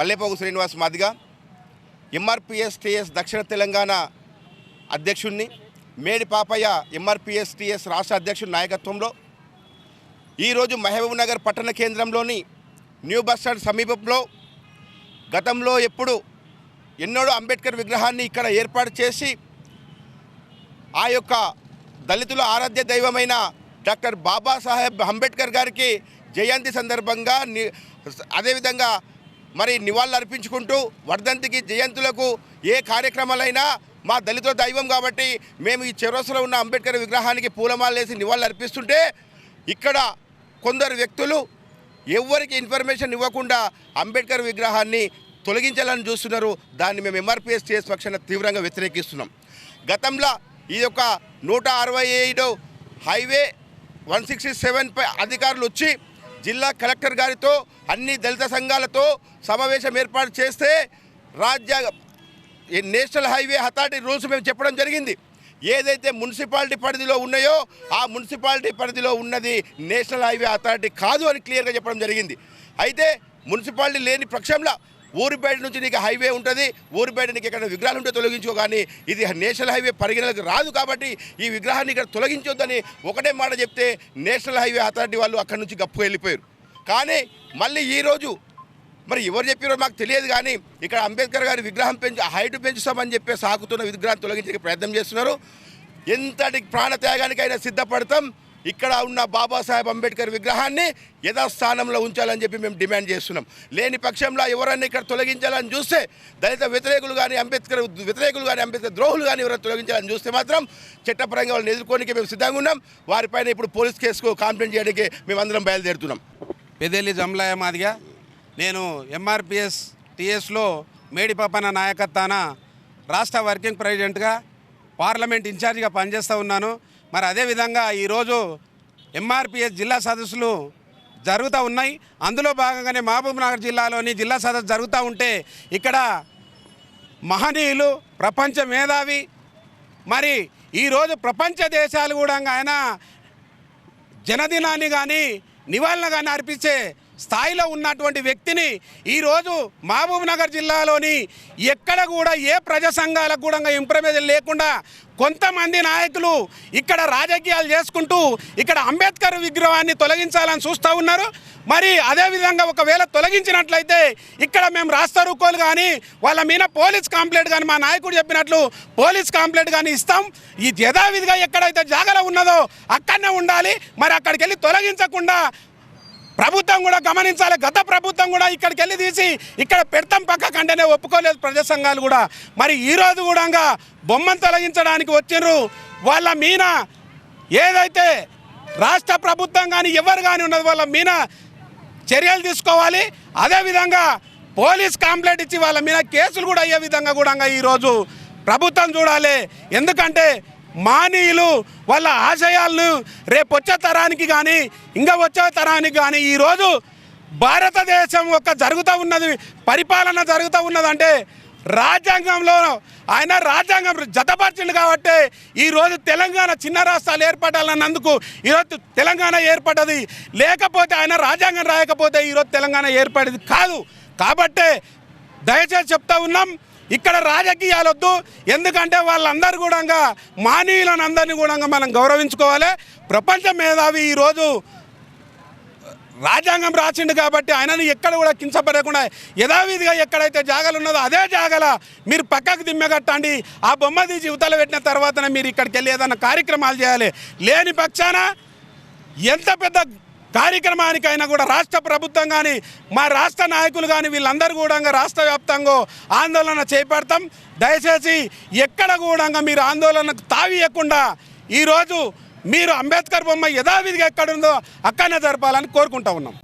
మల్లెపోగు శ్రీనివాస్ మాదిగా ఎంఆర్పిఎస్టీఎస్ దక్షిణ తెలంగాణ అధ్యక్షుడిని మేడి పాపయ్య ఎంఆర్పిఎస్టిఎస్ రాష్ట్ర అధ్యక్షుడి నాయకత్వంలో ఈరోజు మహబూబ్నగర్ పట్టణ కేంద్రంలోని న్యూ బస్ స్టాండ్ సమీపంలో గతంలో ఎప్పుడు ఎన్నడూ అంబేద్కర్ విగ్రహాన్ని ఇక్కడ ఏర్పాటు చేసి ఆ యొక్క దళితుల ఆరాధ్య దైవమైన డాక్టర్ బాబాసాహెబ్ అంబేద్కర్ గారికి జయంతి సందర్భంగా అదేవిధంగా మరి నివాళులు అర్పించుకుంటూ వర్ధంతికి జయంతులకు ఏ కార్యక్రమాలైనా మా దళితుల దైవం కాబట్టి మేము ఈ చెరోసలో ఉన్న అంబేద్కర్ విగ్రహానికి పూలమాల వేసి నివాళులు అర్పిస్తుంటే ఇక్కడ కొందరు వ్యక్తులు ఎవరికి ఇన్ఫర్మేషన్ ఇవ్వకుండా అంబేద్కర్ విగ్రహాన్ని తొలగించాలని చూస్తున్నారు. దాన్ని మేము ఎంఆర్పిఎస్ టీఎస్ పక్షాన తీవ్రంగా వ్యతిరేకిస్తున్నాం. గతంలో ఈ యొక్క నూట అరవై ఏడు హైవే వన్ సిక్స్టీ సెవెన్పై అధికారులు వచ్చి జిల్లా కలెక్టర్ గారితో అన్ని దళిత సంఘాలతో సమావేశం ఏర్పాటు చేస్తే రాజ్యాంగ ఈ నేషనల్ హైవే అథారిటీ రూల్స్ మేము చెప్పడం జరిగింది. ఏదైతే మున్సిపాలిటీ పరిధిలో ఉన్నాయో ఆ మున్సిపాలిటీ పరిధిలో ఉన్నది నేషనల్ హైవే అథారిటీ కాదు అని క్లియర్గా చెప్పడం జరిగింది. అయితే మున్సిపాలిటీ లేని పక్షంలో ఊరిపేట నుంచి నీకు హైవే ఉంటుంది ఊరిపేట నీకు ఎక్కడ విగ్రహాలు ఉంటే తొలగించుకో కానీ ఇది నేషనల్ హైవే పరిగణలకు రాదు కాబట్టి ఈ విగ్రహాన్ని ఇక్కడ తొలగించొద్దని ఒకటే మాట చెప్తే నేషనల్ హైవే అథారిటీ వాళ్ళు అక్కడి నుంచి గప్పు వెళ్ళిపోయారు. కానీ మళ్ళీ ఈరోజు మరి ఎవరు చెప్పారో మాకు తెలియదు కానీ ఇక్కడ అంబేద్కర్ గారి విగ్రహం పెంచు హైట్ పెంచుతామని చెప్పి సాగుతున్న విగ్రహాన్ని తొలగించే ప్రయత్నం చేస్తున్నారు. ఎంతటి ప్రాణత్యాగానికైనా సిద్ధపడతాం. ఇక్కడ ఉన్న బాబాసాహెబ్ అంబేద్కర్ విగ్రహాన్ని యథాస్థానంలో ఉంచాలని చెప్పి మేము డిమాండ్ చేస్తున్నాం. లేని పక్షంలో ఎవరన్నా ఇక్కడ తొలగించాలని చూస్తే దళిత వ్యతిరేకులు కానీ అంబేద్కర్ వ్యతిరేకులు కానీ అంబేద్కర్ ద్రోహులు కానీ ఎవరైనా తొలగించాలని చూస్తే మాత్రం చట్టపరంగా వాళ్ళని ఎదుర్కోనికి మేము సిద్ధంగా ఉన్నాం. వారిపైన ఇప్పుడు పోలీస్ కేసుకు కంప్లైంట్ చేయడానికి మేము అందరం బయలుదేరుతున్నాం. పెదేలి జమ్లాయ మాదిగా నేను ఎంఆర్పిఎస్ టిఎస్లో మేడిపప్పన నాయకత్వాన రాష్ట్ర వర్కింగ్ ప్రెసిడెంట్గా పార్లమెంట్ ఇన్ఛార్జిగా పనిచేస్తూ ఉన్నాను. మరి అదేవిధంగా ఈరోజు ఎంఆర్పిఎస్ జిల్లా సదస్సులు జరుగుతూ ఉన్నాయి. అందులో భాగంగానే మహబూబ్ నగర్ జిల్లాలోని జిల్లా సదస్సు జరుగుతూ ఉంటే ఇక్కడ మహనీయులు ప్రపంచ మేధావి మరి ఈరోజు ప్రపంచ దేశాలు కూడా ఆయన జనదినాన్ని కానీ నివాళులు కానీ అర్పించే స్థాయిలో ఉన్నటువంటి వ్యక్తిని ఈరోజు మహబూబ్ నగర్ జిల్లాలోని ఎక్కడ కూడా ఏ ప్రజా సంఘాలకు కూడా ఇంప్రమేజ్ లేకుండా కొంతమంది నాయకులు ఇక్కడ రాజకీయాలు చేసుకుంటూ ఇక్కడ అంబేద్కర్ విగ్రహాన్ని తొలగించాలని చూస్తూ ఉన్నారు. మరి అదేవిధంగా ఒకవేళ తొలగించినట్లయితే ఇక్కడ మేము రాస్తా రుకోలు కానీ వాళ్ళ మీద పోలీస్ కంప్లైంట్ కానీ మా నాయకుడు చెప్పినట్లు పోలీస్ కంప్లైంట్ కానీ ఇస్తాం. ఈ యథావిధిగా ఎక్కడైతే జాగలో ఉన్నదో అక్కడనే ఉండాలి. మరి అక్కడికి వెళ్ళి తొలగించకుండా ప్రభుత్వం కూడా గమనించాలి. గత ప్రభుత్వం కూడా ఇక్కడికి వెళ్ళి తీసి ఇక్కడ పెడతాం పక్క కంటేనే ఒప్పుకోలేదు ప్రజా సంఘాలు కూడా. మరి ఈరోజు కూడా బొమ్మను తొలగించడానికి వచ్చిండ్రు వాళ్ళ మీన ఏదైతే రాష్ట్ర ప్రభుత్వం కానీ ఎవరు కానీ ఉన్నది వాళ్ళ మీన చర్యలు తీసుకోవాలి. అదేవిధంగా పోలీస్ కంప్లైంట్ ఇచ్చి వాళ్ళ మీద కేసులు కూడా అయ్యే విధంగా కూడా ఈరోజు ప్రభుత్వం చూడాలి. ఎందుకంటే మానీయులు వాళ్ళ ఆశయాలను రేపు వచ్చే తరానికి కానీ ఇంకా వచ్చే తరానికి కానీ ఈరోజు భారతదేశం యొక్క జరుగుతూ ఉన్నది పరిపాలన జరుగుతూ ఉన్నదంటే రాజ్యాంగంలో ఆయన రాజ్యాంగం జతపరిచిండు కాబట్టి ఈరోజు తెలంగాణ చిన్న రాష్ట్రాలు ఏర్పడాలన్నందుకు ఈరోజు తెలంగాణ ఏర్పడ్డది. లేకపోతే ఆయన రాజ్యాంగం రాయకపోతే ఈరోజు తెలంగాణ ఏర్పడేది కాదు. కాబట్టే దయచేసి చెప్తా ఉన్నాం ఇక్కడ రాజకీయాలు వద్దు ఎందుకంటే వాళ్ళందరూ కూడా మానవీయులను అందరినీ కూడా మనం గౌరవించుకోవాలి. ప్రపంచ మేధావి ఈరోజు రాజ్యాంగం రాసిండు కాబట్టి ఆయనని ఎక్కడ కూడా కించపడకుండా యథావిధిగా ఎక్కడైతే జాగలు ఉన్నదో అదే జాగల మీరు పక్కకు దిమ్మగట్టండి ఆ బొమ్మ తీసి ఉతలు పెట్టిన తర్వాతనే మీరు ఇక్కడికి వెళ్ళి ఏదైనా కార్యక్రమాలు చేయాలి. లేని పక్షాన ఎంత పెద్ద కార్యక్రమానికైనా కూడా రాష్ట్ర ప్రభుత్వం కానీ మా రాష్ట్ర నాయకులు కానీ వీళ్ళందరూ కూడా రాష్ట్ర వ్యాప్తంగా ఆందోళన చేపడతాం. దయచేసి ఎక్కడ కూడా మీరు ఆందోళనకు తావియకుండా ఈరోజు మీరు అంబేద్కర్ బొమ్మ యథావిధిగా ఎక్కడుందో అక్కడనే జరపాలని కోరుకుంటా ఉన్నాం.